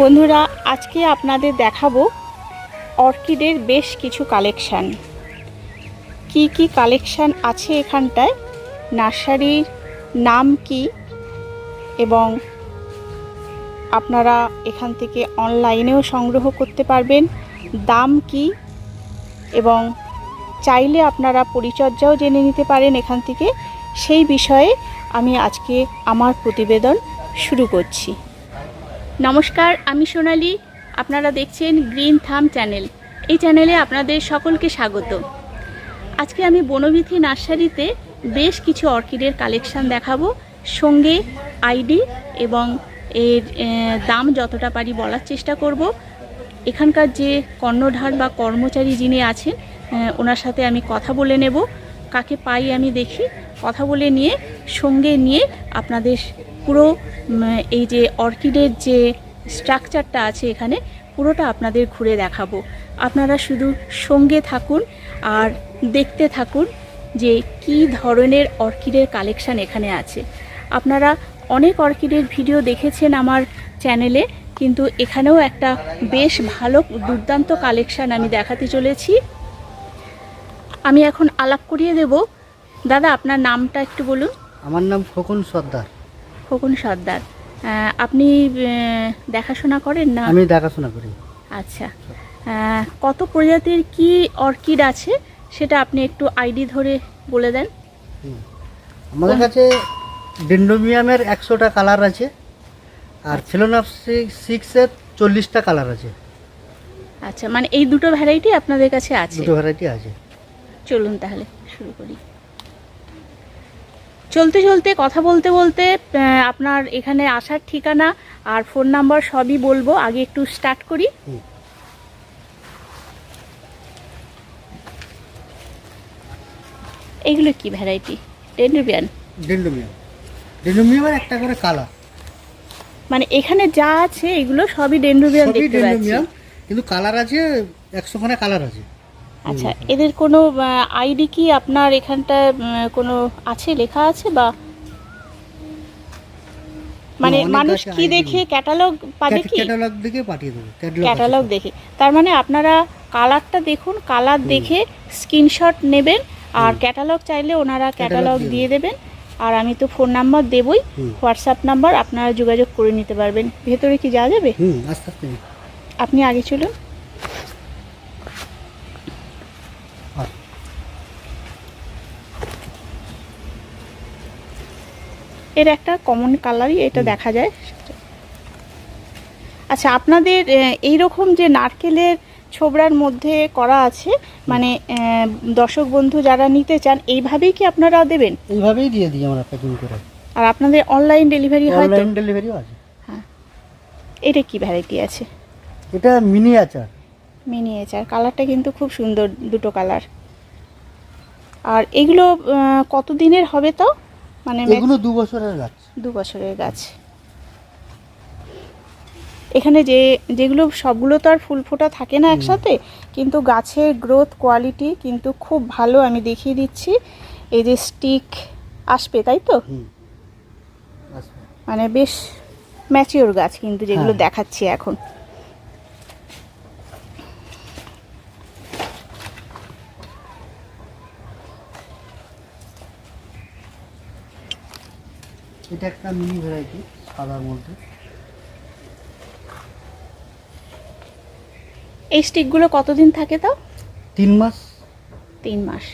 বন্ধুরা, আজকে আপনাদের দেখাবো অর্কিডের বেশ কিছু কালেকশান। কি কি কালেকশান আছে এখানটায়? নার্সারির নাম কি? এবং আপনারা এখান থেকে অনলাইনেও সংগ্রহ করতে পারবেন। দাম কি? এবং চাইলে আপনারা পরিচর্যাও জেনে নিতে পারেন এখান থেকে। সেই বিষয়ে আমি আজকে আমার প্রতিবেদন শুরু করছি। নমস্কার, আমি সোনালি। আপনারা দেখছেন গ্রিন থাম চ্যানেল। এই চ্যানেলে আপনাদের সকলকে স্বাগত। আজকে আমি বনবিথি নার্সারিতে বেশ কিছু অর্কিডের কালেকশান দেখাবো। সঙ্গে আইডি এবং এর দাম যতটা পারি বলার চেষ্টা করব। এখানকার যে কর্ণধার বা কর্মচারী যিনি আছেন ওনার সাথে আমি কথা বলে নেব। কাকে পাই আমি দেখি। কথা বলে নিয়ে, সঙ্গে নিয়ে আপনাদের পুরো এই যে অর্কিডের যে স্ট্রাকচারটা আছে এখানে, পুরোটা আপনাদের ঘুরে দেখাবো। আপনারা শুধু সঙ্গে থাকুন আর দেখতে থাকুন যে কি ধরনের অর্কিডের কালেকশান এখানে আছে। আপনারা অনেক অর্কিডের ভিডিও দেখেছেন আমার চ্যানেলে কিন্তু এখানেও একটা বেশ ভালো দুর্দান্ত কালেকশান আমি দেখাতে চলেছি। আমি এখন আলাপ করিয়ে দেব। দাদা, আপনার নামটা একটু বলুন। আমার নাম খোকন সর্দার। খোকন সর্দার। আপনি দেখাশোনা করেন না? আমি দেখাশোনা করি। আচ্ছা। কত প্রজাতির কি অর্কিড আছে সেটা আপনি একটু আইডি ধরে বলে দেন? আমাদের কাছে ডেন্ডোমিয়ামের একশোটা কালার আছে আর ফিলোনাপসিক সিক্সের চল্লিশটা কালার আছে। আচ্ছা মানে এই দুটো ভ্যারাইটি আপনাদের কাছে আছে? দুটো ভ্যারাইটি আছে। চলুন তাহলে শুরু করি। চলতে চলতে কথা বলতে বলতে আপনার এখানে আসার ঠিকানা আর ফোন নাম্বার সবই বলব। আগে একটু স্টার্ট করি। এগুলো কি ভ্যারাইটি ডেন্ড্রোবিয়ান ডেন্ডোমিয়াম ডেন্ডোমিয়ামের একটা করে কালার মানে এখানে যা আছে এগুলো সবই ডেন্ড্রোবিয়ান দেখতে পাচ্ছি। কিন্তু কালার আছে একশো খানে কালার আছে। আচ্ছা এদের কোনো আইডি কি আপনার এখানটায় উম, কোনো আছে লেখা আছে বা? মানে মানুষ কি দেখে ক্যাটালগ পাবে কি? ক্যাটালগ দিকে পাঠিয়ে দেবো ক্যাটালগ দেখে। তার মানে আপনারা কালারটা দেখুন কালার দেখে স্ক্রিনশট নেবেন আর ক্যাটালগ চাইলে ওনারা ক্যাটালগ দিয়ে দেবেন। আর আমি তো ফোন নাম্বার দেবই হোয়াটসঅ্যাপ নাম্বার আপনারা যোগাযোগ করে নিতে পারবেন। ভেতরে কি যাওয়া যাবে? আপনি আগে চলুন। এর একটা কমন কালারই এটা দেখা যায়। আচ্ছা আপনাদের এই রকম যে নারকেলের ছোবড়ার মধ্যে করা আছে মানে দর্শক বন্ধু যারা নিতে চান এইভাবেই কি আপনারা দেবেন? এইভাবেই দিয়ে দিই আমরা প্যাকিং করে। আর আপনাদের অনলাইন ডেলিভারি হয় অনলাইন ডেলিভারিও আছে। হ্যাঁ। এটা কি ভ্যারাইটি আছে? এটা মিনি আচার মিনিয়েচার কালারটা কিন্তু খুব সুন্দর দুটো কালার আর এগুলো আহ, কতদিনের হবে তাও? মানে এগুলো দু বছরের গাছ। দু বছরের গাছ। এখানে যে যেগুলো সবগুলো তো আর ফুল ফোটা থাকে না একসাথে কিন্তু গাছের গ্রোথ কোয়ালিটি কিন্তু খুব ভালো আমি দেখিয়ে দিচ্ছি। এই যে স্টিক আসবে তাই তো? মানে বেশ ম্যাচিওর গাছ কিন্তু যেগুলো হ্যাঁ। দেখাচ্ছি এখন। এটা একটা মিনি ভ্যারাইটি সাদার মধ্যে। এই স্টিকগুলো কতদিন থাকে তাও? তিন মাস। তিন মাস।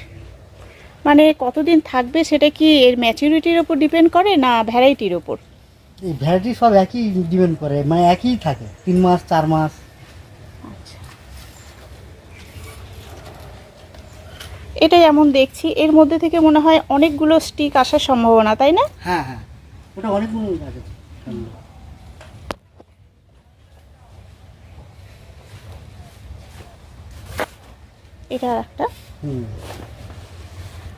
মানে কতদিন থাকবে সেটা কি এর ম্যাচুরিটির ওপর ডিপেন্ড করে না ভ্যারাইটির ওপর এই ভ্যারাইটি সব একই ডিপেন্ড করে মানে একই থাকে তিন মাস চার মাস। আচ্ছা। এটা যেমন দেখছি এর মধ্যে থেকে মনে হয় অনেকগুলো স্টিক আসার সম্ভাবনা তাই না? হ্যাঁ হ্যাঁ। ওটা অনেকগুলো গাছ। আছে এটা একটা। হুম।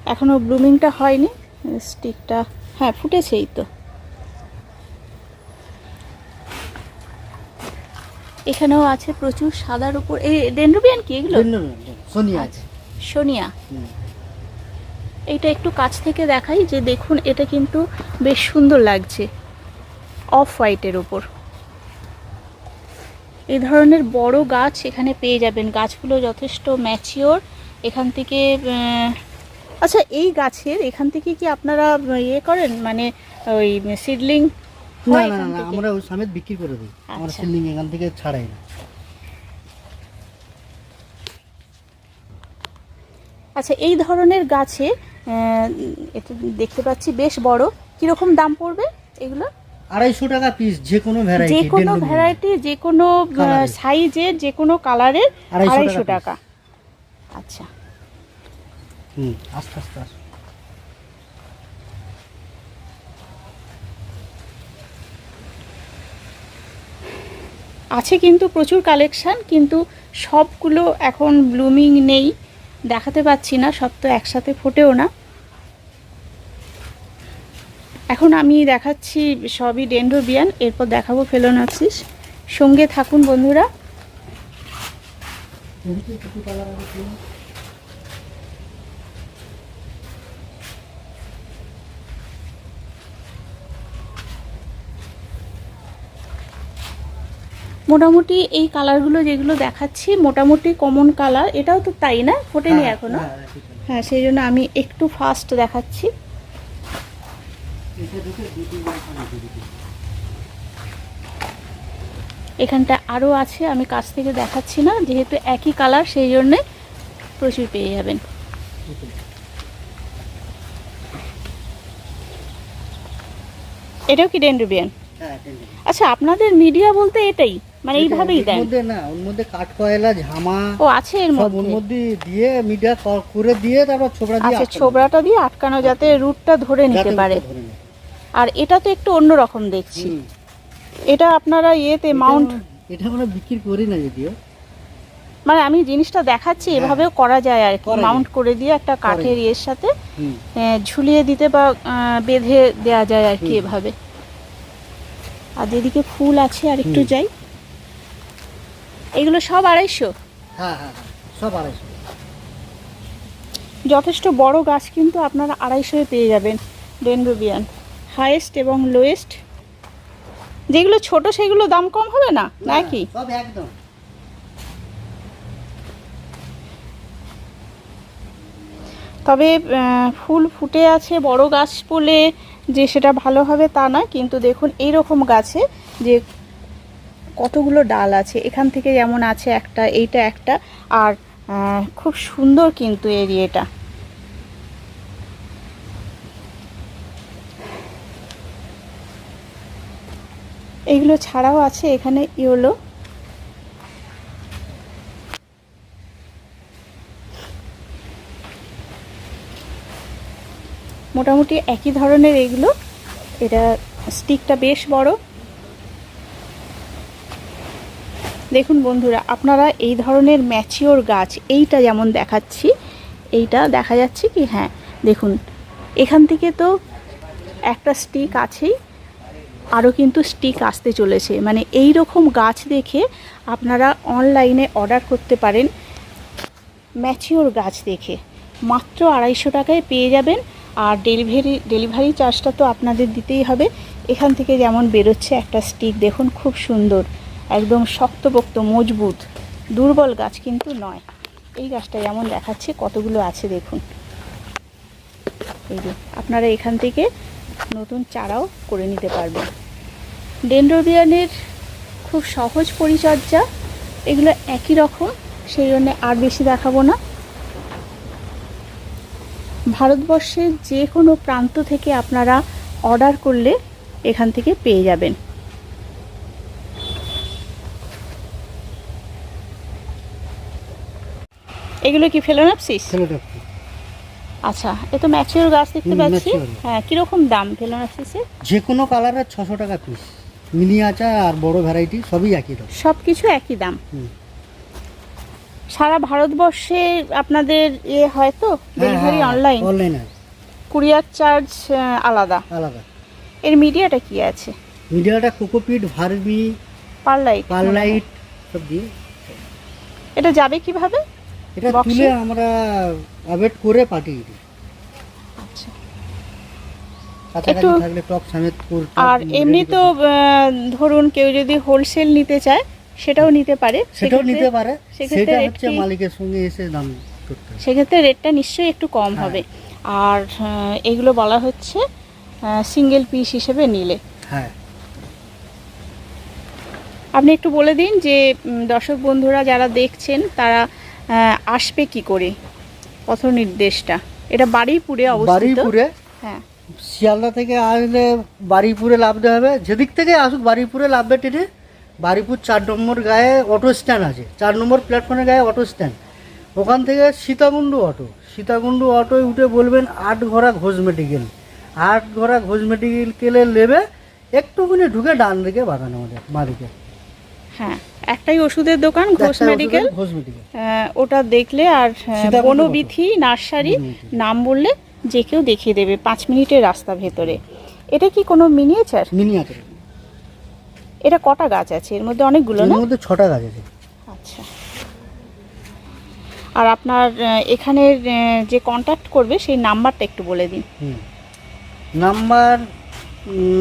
এখনও ব্লুমিংটা হয়নি স্টিকটা হ্যাঁ ফুটেছেই তো। এখানেও আছে প্রচুর সাদার উপর এই ডেন্ড্রোবিয়ান কি এগুলো? সোনিয়া আছে। সোনিয়া। এইটা একটু কাছ থেকে দেখাই যে দেখুন এটা কিন্তু বেশ সুন্দর লাগছে অফ হোয়াইটের ওপর এই ধরনের বড় গাছ এখানে পেয়ে যাবেন। গাছগুলো যথেষ্ট ম্যাচিওর এখান থেকে আচ্ছা এই গাছের এখান থেকে কি আপনারা ইয়ে করেন? মানে ওই সিডলিং না না না আমরা ওই সামেত বিক্রি করে দিই। আমরা আচ্ছা। এখান থেকে ছাড়াই না। আচ্ছা এই ধরনের গাছে এটা দেখতে পাচ্ছি বেশ বড়। কীরকম দাম পড়বে এগুলো? আড়াইশো টাকা পিস যে কোনো ভ্যারাইটি যে কোনো ভ্যারাইটি যে কোনো। সাইজের যে কোনো কালারের আড়াইশো টাকা আচ্ছা। হুম আস্তে আস্তে আস্তে। আছে কিন্তু প্রচুর কালেকশন কিন্তু সবগুলো এখন ব্লুমিং নেই। দেখাতে পাচ্ছি না, সব তো একসাথে ফোটেও না। এখন আমি দেখাচ্ছি সবই ডেন্ড্রোবিয়ান, এরপর দেখাবো ফেলোনাক্সিস সঙ্গে থাকুন বন্ধুরা। মোটামুটি এই কালারগুলো যেগুলো দেখাচ্ছি মোটামুটি কমন কালার এটাও তো তাই না? ফোটেনি হ্যাঁ, এখনও? হ্যাঁ, colour। হ্যাঁ সেই জন্য আমি একটু ফাস্ট দেখাচ্ছি। এখানটা আরও আছে আমি কাছ থেকে দেখাচ্ছি না যেহেতু একই কালার সেই জন্যে প্রচুর পেয়ে যাবেন। এটাও কি ডেন্ড্রোবিয়ান? হ্যাঁ, আচ্ছা আপনাদের মিডিয়া বলতে এটাই। মানে এইভাবেই দেন মধ্যে না ওর মধ্যে কাঠ কয়লা ঝামা ও আছে এর সব ওর মধ্যে মধ্যে দিয়ে মিডিয়া করে দিয়ে তারপর ছোবড়া দিয়ে আচ্ছা ছোবড়াটা দিয়ে আটকানো যাতে রুটটা ধরে নিতে পারে। আর এটা তো একটু অন্যরকম দেখছি। এটা আপনারা ইয়েতে মাউন্ট এটা- এটা আমরা বিক্রি করি না যদিও। মানে আমি জিনিসটা দেখাচ্ছি এভাবেও করা যায় আর কি। মাউন্ট করে দিয়ে একটা কাঠের ইয়ের সাথে ঝুলিয়ে দিতে বা বেঁধে দেয়া যায় আর কি এভাবে। আর যেদিকে ফুল আছে আর একটু যাই। এগুলো সব আড়াইশো? হ্যাঁ হ্যাঁ হ্যাঁ, সব আড়াইশো। যথেষ্ট বড় গাছ কিন্তু আপনারা আড়াইশোয় পেয়ে যাবেন ডেনড্রোবিয়ান হাইয়েস্ট এবং লোয়েস্ট। যেগুলো ছোট সেগুলো দাম কম হবে না? নাকি? সব একদম। তবে ফুল ফুটে আছে বড় গাছ বলে যে সেটা ভালো হবে তা নয় কিন্তু দেখুন এই রকম গাছে যে কতগুলো ডাল আছে, এখান থেকে যেমন আছে একটা, এইটা একটা, আর খুব সুন্দর কিন্তু এরিয়াটা। এইগুলো ছাড়াও আছে এখানে ইয়োলো। মোটামুটি একই ধরনের এগুলো, এটা স্টিকটা বেশ বড়। দেখুন বন্ধুরা, আপনারা এই ধরনের ম্যাচিওর গাছ এইটা যেমন দেখাচ্ছি, এইটা দেখা যাচ্ছে কি? হ্যাঁ দেখুন, এখান থেকে তো একটা স্টিক আছেই, আরও কিন্তু স্টিক আসতে চলেছে। মানে এই রকম গাছ দেখে আপনারা অনলাইনে অর্ডার করতে পারেন, ম্যাচিওর গাছ দেখে। মাত্র আড়াইশো টাকায় পেয়ে যাবেন, আর ডেলিভারি ডেলিভারি চার্জটা তো আপনাদের দিতেই হবে। এখান থেকে যেমন বেরোচ্ছে একটা স্টিক দেখুন, খুব সুন্দর। একদম শক্তপোক্ত, মজবুত, দুর্বল গাছ কিন্তু নয়। এই গাছটা যেমন দেখাচ্ছে, কতগুলো আছে দেখুন। এই যে, আপনারা এখান থেকে নতুন চারাও করে নিতে পারবেন। ডেন্ড্রোবিয়ানের খুব সহজ পরিচর্যা, এগুলো একই রকম সেই জন্যে আর বেশি দেখাবো না। ভারতবর্ষের যে কোনো প্রান্ত থেকে আপনারা অর্ডার করলে এখান থেকে পেয়ে যাবেন। এগুলো কি ফেলোনাপসিস? আচ্ছা এ তো ম্যাচিওর গাছ দেখতে পাচ্ছি। হ্যাঁ কীরকম দাম ফেলোনাপসিসের? যে কোনো কালারের ছশো টাকা পিস মিনি আচা আর বড় ভ্যারাইটি সবই একই দাম। সব কিছু একই দাম। সারা ভারতবর্ষে আপনাদের এ হয় তো? Delivery online online courier charge আলাদা। আলাদা। এর মিডিয়াটা কি আছে? মিডিয়াটা কোকোপিট ভার্মি পারলাইট। পারলাইট সব দিয়ে। এটা যাবে কীভাবে? এটা তুলে আমরা অ্যাভেট করে পাঠিয়ে দিই। আচ্ছা। একটু- আর এমনি তো ধরুন কেউ যদি হোলসেল নিতে চায় সেটাও নিতে পারে। সেটাও নিতে পারে। সেটা হচ্ছে মালিকের সঙ্গে এসে দাম সেক্ষেত্রে রেটটা নিশ্চয়ই একটু কম হ্যাঁ। হবে। আর এগুলো বলা হচ্ছে সিঙ্গেল পিস হিসেবে নিলে। হ্যাঁ। আপনি একটু বলে দিন যে দর্শক বন্ধুরা যারা দেখছেন তারা আসবে কি করে? পথ নির্দেশটা এটা বাড়িপুরে অবস্থিত। বারুইপুরে হ্যাঁ। শিয়ালদা থেকে আসলে বারুইপুরে নামতে হবে। যেদিক থেকে আসুক বারুইপুরে নামবে ট্রেনে বারুইপুর চার নম্বর গায়ে অটো স্ট্যান্ড আছে। চার নম্বর প্ল্যাটফর্মের গায়ে অটো স্ট্যান্ড ওখান থেকে সীতাকুণ্ডু অটো সীতাকুণ্ডু অটোয় উঠে বলবেন আট ঘোড়া ঘোষ মেডিকেল আট ঘোড়া ঘোষ মেডিকেলে নেবে? একটুখানি ঢুকে ডান দিকে বাগান আমাদের বাঁদিকে হ্যাঁ একটাই ওষুধের দোকান ঘোষ মেডিকেল ওটা দেখলে আর বনবিথি নার্সারি নাম বললে যে কেউ দেখিয়ে দেবে পাঁচ মিনিটের রাস্তা ভেতরে। এটা কি কোনো মিনিয়েচার মিনিয়াচার এটা কটা গাছ আছে? এর মধ্যে অনেকগুলো এর না? মধ্যে ছটা গাছ আছে। আচ্ছা। আর আপনার এখানের যে কন্ট্যাক্ট করবে সেই নাম্বারটা একটু বলে দিন। Number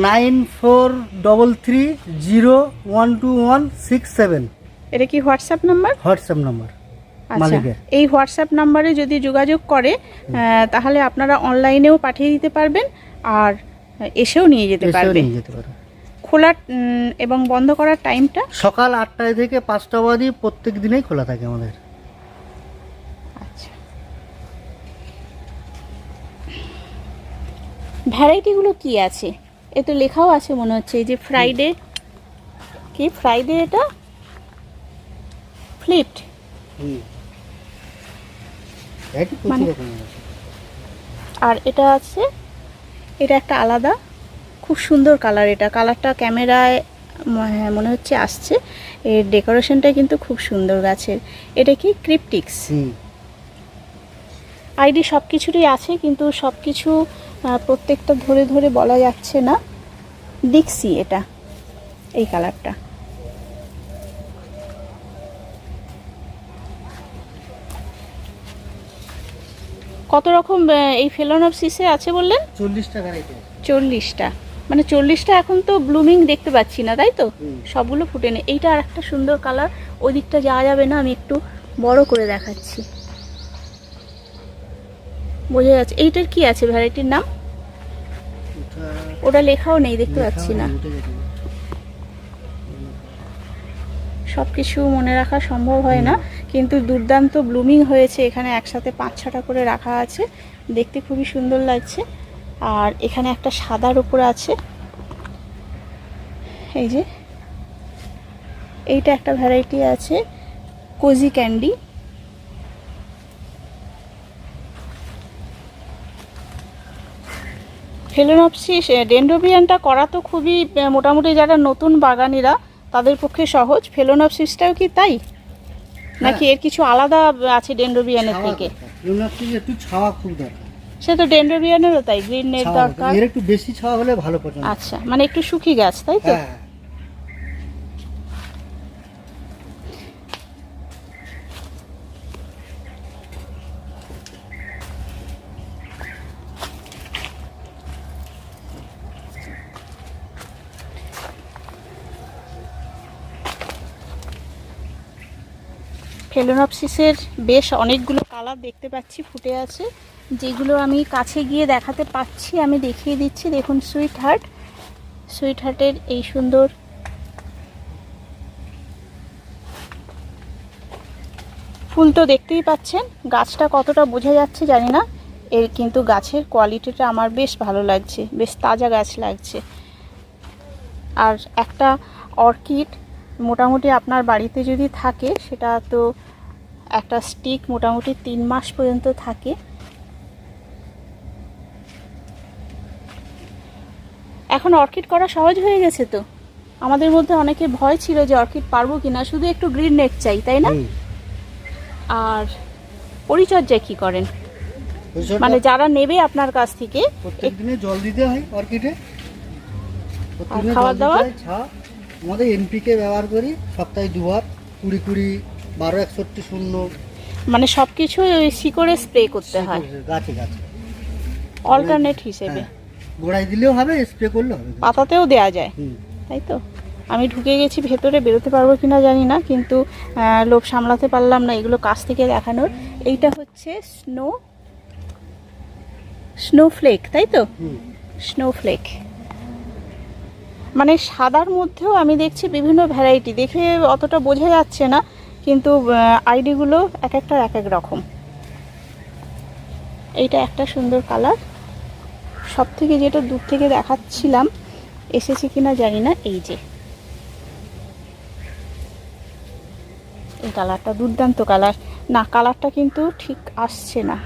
nine four double three zero one two one six seven. এটা কি হোয়াটসঅ্যাপ নাম্বার? হোয়াটসঅ্যাপ নাম্বার আচ্ছা। এই হোয়াটসঅ্যাপ নাম্বারে যদি যোগাযোগ করে তাহলে আপনারা অনলাইনেও পাঠিয়ে দিতে পারবেন আর এসেও নিয়ে যেতে পারবেন। নিয়ে যেতে পারো খোলা এবং বন্ধ করার টাইমটা? সকাল আটটায় থেকে পাঁচটা অবধি প্রত্যেক দিনেই খোলা থাকে আমাদের। আচ্ছা। ভ্যারাইটিগুলো কি আছে? এ তো লেখাও আছে মনে হচ্ছে এই যে ফ্রাইডে কি ফ্রাইডে এটা? ফ্লিপড মানে- আর এটা আছে এটা একটা আলাদা খুব সুন্দর কালার এটা। কালারটা ক্যামেরায় হ্যাঁ, মনে হচ্ছে আসছে। এর ডেকোরেশনটা কিন্তু খুব সুন্দর গাছের। এটা কি ক্রিপটিক্স আইডি সব কিছুরই আছে কিন্তু সব কিছু প্রত্যেকটা ধরে ধরে বলা যাচ্ছে না। দেখছি এটা এই কালারটা। কত রকম এই ফেলোনপসিসে আছে বললেন? চল্লিশ টাকার চল্লিশটা। মানে চল্লিশটা এখন তো ব্লুমিং দেখতে পাচ্ছি না তাই তো? সবগুলো ফুটে নেই। এইটা আর একটা সুন্দর কালার ওই দিকটা যাওয়া যাবে না আমি একটু বড় করে দেখাচ্ছি। বোঝা যাচ্ছে। এইটার কি আছে ভ্যারাইটির নাম? ওটা লেখাও নেই দেখতে পাচ্ছি না। সব কিছু মনে রাখা সম্ভব হয় না কিন্তু দুর্দান্ত ব্লুমিং হয়েছে। এখানে একসাথে পাঁচ ছটা করে রাখা আছে। দেখতে খুবই সুন্দর লাগছে। আর এখানে একটা সাদার উপর আছে। এই যে এইটা একটা ভ্যারাইটি আছে কোজি ক্যান্ডি। ফেলোনপসিস ডেন্ড্রোবিয়ানটা করা তো খুবই মোটামুটি যারা নতুন বাগানিরা তাদের পক্ষে সহজ। ফেলোনপসিসটাও কি তাই? নাকি এর কিছু আলাদা আছে ডেন্ড্রোবিয়ানের থেকে? দরকার। একটু ছাওয়া খুব দরকার। সে তো ডেন্ড্রোবিয়ানেরও তাই গ্রিন নেট দরকার। এর একটু বেশি ছাওয়া হলে ভালো পছন্দ আচ্ছা মানে একটু শুকি গাছ তাই তো? ফেলোনপসিসের বেশ অনেকগুলো কালার দেখতে পাচ্ছি, ফুটে আছে। যেগুলো আমি কাছে গিয়ে দেখাতে পাচ্ছি, আমি দেখিয়ে দিচ্ছি। দেখুন সুইট হার্ট সুইট হার্টের এই সুন্দর ফুল তো দেখতেই পাচ্ছেন। গাছটা কতটা বোঝা যাচ্ছে জানি না। এর কিন্তু গাছের কোয়ালিটিটা আমার বেশ ভালো লাগছে, বেশ তাজা গাছ লাগছে। আর একটা অর্কিড মোটামুটি আপনার বাড়িতে যদি থাকে, সেটা তো একটা স্টিক মোটামুটি তিন মাস পর্যন্ত থাকে। এখন অর্কিড করা সহজ হয়ে গেছে তো? আমাদের মধ্যে অনেকে ভয় ছিল যে অর্কিড পারব কিনা শুধু একটু গ্রিন নেট চাই তাই না? আর পরিচর্যা কি করেন? মানে যারা নেবে আপনার কাছ থেকে প্রত্যেক দিনে জল দিতে হয় অর্কিডে। প্রত্যেকদিনে? হয়, ছা। আমাদের এনপিকে ব্যবহার করি সপ্তাহে দুবার কুড়ি কুড়ি বারো একষট্টি শূন্য। মানে সব কিছু শিকড়ে স্প্রে করতে হয়। গাছে গাছে। অল্টারনেট হিসেবে। হ্যাঁ। গোড়ায় দিলেও হবে স্প্রে করলেও হবে। পাতাতেও দেয়া যায়। তাই তো? আমি ঢুকে গেছি ভেতরে বেরোতে পারব কি না জানি না কিন্তু লোভ সামলাতে পারলাম না এগুলো কাছ থেকে দেখানোর। এইটা হচ্ছে স্নো স্নোফ্লেক তাই তো? স্নোফ্লেক মানে সাদার মধ্যেও আমি দেখছি বিভিন্ন ভ্যারাইটি দেখে অতটা বোঝা যাচ্ছে না। কিন্তু আইডিগুলো এক একটা এক এক রকম। এইটা একটা সুন্দর কালার সব থেকে যেটা দূর থেকে দেখাচ্ছিলাম এসেছে কিনা জানি না এই যে। এই কালারটা দুর্দান্ত কালার না কালারটা কিন্তু ঠিক আসছে না।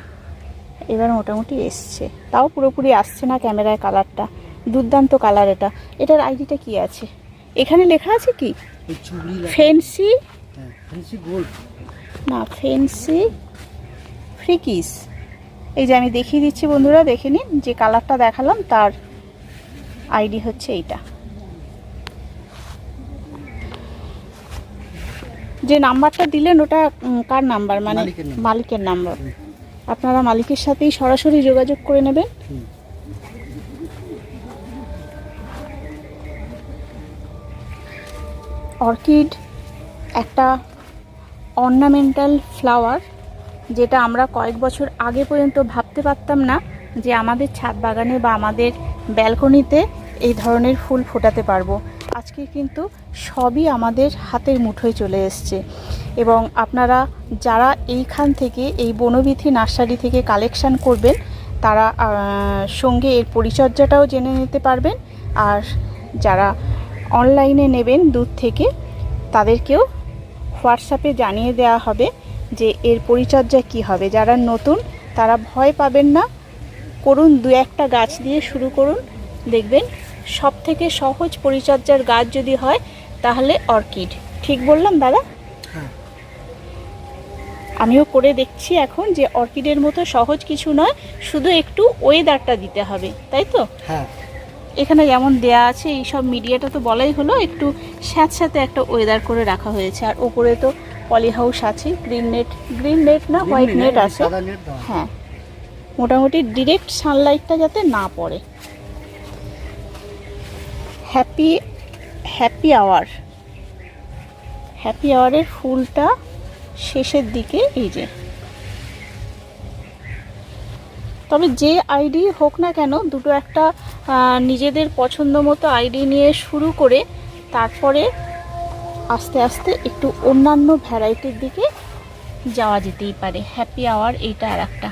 এবার মোটামুটি এসছে। তাও পুরোপুরি আসছে না ক্যামেরায় কালারটা দুর্দান্ত কালার এটা। এটার আইডিটা কি আছে? এখানে লেখা আছে কি? ফেন্সি ফেন্সি গোল্ড না ফেন্সি ফ্রিকিস এই যে আমি দেখিয়ে দিচ্ছি বন্ধুরা দেখে নিন যে কালারটা দেখালাম তার আইডি হচ্ছে এইটা। যে নাম্বারটা দিলেন ওটা কার নাম্বার? মানে মালিকের নাম্বার। আপনারা মালিকের সাথেই সরাসরি যোগাযোগ করে নেবেন। অর্কিড একটা অর্নামেন্টাল ফ্লাওয়ার যেটা আমরা কয়েক বছর আগে পর্যন্ত ভাবতে পারতাম না যে আমাদের ছাদ বাগানে বা আমাদের ব্যালকনিতে এই ধরনের ফুল ফোটাতে পারব। আজকে কিন্তু সবই আমাদের হাতের মুঠোয় চলে এসছে। এবং আপনারা যারা এইখান থেকে এই বনবিথি নার্সারি থেকে কালেকশান করবেন, তারা সঙ্গে এর পরিচর্যাটাও জেনে নিতে পারবেন। আর যারা অনলাইনে নেবেন দূর থেকে, তাদেরকেও হোয়াটসঅ্যাপে জানিয়ে দেওয়া হবে যে এর পরিচর্যা কি হবে। যারা নতুন তারা ভয় পাবেন না। করুন দু একটা গাছ দিয়ে শুরু করুন। দেখবেন সব থেকে সহজ পরিচর্যার গাছ যদি হয় তাহলে অর্কিড। ঠিক বললাম দাদা? হ্যাঁ। আমিও করে দেখছি এখন যে অর্কিডের মতো সহজ কিছু নয় শুধু একটু ওয়েদারটা দিতে হবে তাই তো? হ্যাঁ। এখানে যেমন দেয়া আছে এই সব মিডিয়াটা তো বলাই হলো একটু স্যাঁতস্যাঁতে একটা ওয়েদার করে রাখা হয়েছে। আর ওপরে তো পলি হাউস আছে গ্রিন নেট গ্রিন নেট না হোয়াইট নেট আছে। হ্যাঁ মোটামুটি ডিরেক্ট সানলাইটটা যাতে না পড়ে। হ্যাপি হ্যাপি আওয়ার হ্যাপি আওয়ারের ফুলটা শেষের দিকে এই যে। তবে যে আইডি হোক না কেন, দুটো একটা নিজেদের পছন্দ মতো আইডি নিয়ে শুরু করে তারপরে আস্তে আস্তে একটু অন্যান্য ভ্যারাইটির দিকে যাওয়া যেতেই পারে। হ্যাপি আওয়ার এইটা আর একটা।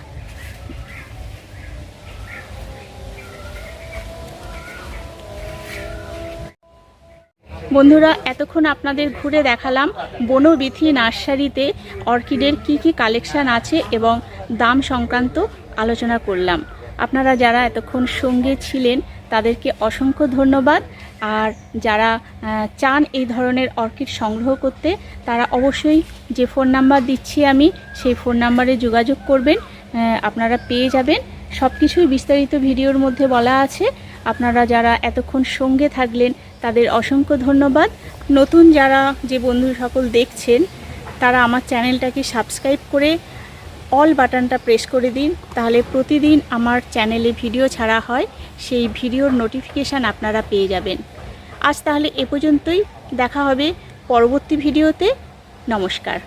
বন্ধুরা, এতক্ষণ আপনাদের ঘুরে দেখালাম বনবিথি নার্সারিতে অর্কিডের কি কি কালেকশান আছে এবং দাম সংক্রান্ত আলোচনা করলাম। আপনারা যারা এতক্ষণ সঙ্গে ছিলেন, তাদেরকে অসংখ্য ধন্যবাদ। আর যারা চান এই ধরনের অর্কিড সংগ্রহ করতে, তারা অবশ্যই যে ফোন নাম্বার দিচ্ছি আমি, সেই ফোন নাম্বারে যোগাযোগ করবেন। আপনারা পেয়ে যাবেন। সব কিছুই বিস্তারিত ভিডিওর মধ্যে বলা আছে। আপনারা যারা এতক্ষণ সঙ্গে থাকলেন তাদের অসংখ্য ধন্যবাদ। নতুন যারা যে বন্ধু সকল দেখছেন, তারা আমার চ্যানেলটাকে সাবস্ক্রাইব করে অল বাটনটা প্রেস করে দিন, তাহলে প্রতিদিন আমার চ্যানেলে ভিডিও ছাড়া হয়, সেই ভিডিওর নোটিফিকেশান আপনারা পেয়ে যাবেন। আজ তাহলে এ পর্যন্তই, দেখা হবে পরবর্তী ভিডিওতে। নমস্কার।